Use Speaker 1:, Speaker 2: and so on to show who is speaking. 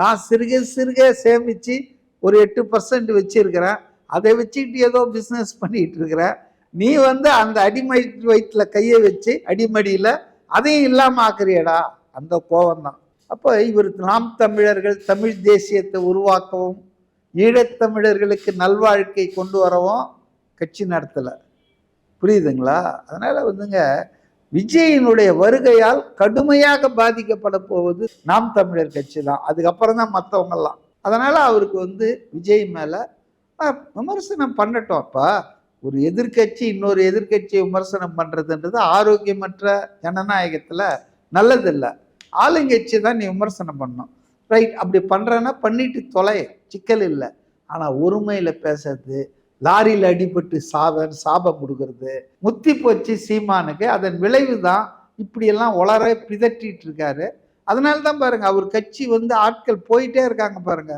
Speaker 1: நான் சிறுக சிறுக சேமிச்சு ஒரு எட்டு பர்சன்ட் வச்சுருக்கிறேன். அதை வச்சுக்கிட்டு ஏதோ பிஸ்னஸ் பண்ணிகிட்டு இருக்கிறேன் நீ வந்து அந்த அடிமை வயிற்றில் கையை வச்சு அடிமடியில் அதையும் இல்லாமல் ஆக்குறியடா. அந்த கோபம் தான் அப்போ இவர் நாம் தமிழர்கள் தமிழ் தேசியத்தை உருவாக்கவும் ஈழத்தமிழர்களுக்கு நல்வாழ்க்கை கொண்டு வரவும் கட்சி நடத்தலை. புரியுதுங்களா? அதனால் வந்துங்க விஜயினுடைய வருகையால் கடுமையாக பாதிக்கப்பட போவது நாம் தமிழர் கட்சி தான் அதுக்கப்புறம் தான் மற்றவங்கெல்லாம் அதனால் அவருக்கு வந்து விஜய் மேலே விமர்சனம் பண்ணட்டும் அப்பா. ஒரு எதிர்க்கட்சி இன்னொரு எதிர்க்கட்சியை விமர்சனம் பண்ணுறதுன்றது ஆரோக்கியமற்ற ஜனநாயகத்தில் நல்லதில்லை. ஆளுங்கட்சி தான் நீ விமர்சனம் பண்ணணும் ரைட் அப்படி பண்ணுறேன்னா பண்ணிட்டு தொலை சிக்கல் இல்லை. ஆனால் ஒருமையில் பேசுறது லாரியில் அடிபட்டு சாவன் சாபம் கொடுக்கறது முத்தி போச்சு சீமானுக்கு. அதன் விளைவு தான் இப்படியெல்லாம் உளர பிதற்றிட்டு இருக்காரு. அதனால தான் பாருங்க அவர் கட்சி வந்து ஆட்கள் போயிட்டே இருக்காங்க பாருங்க.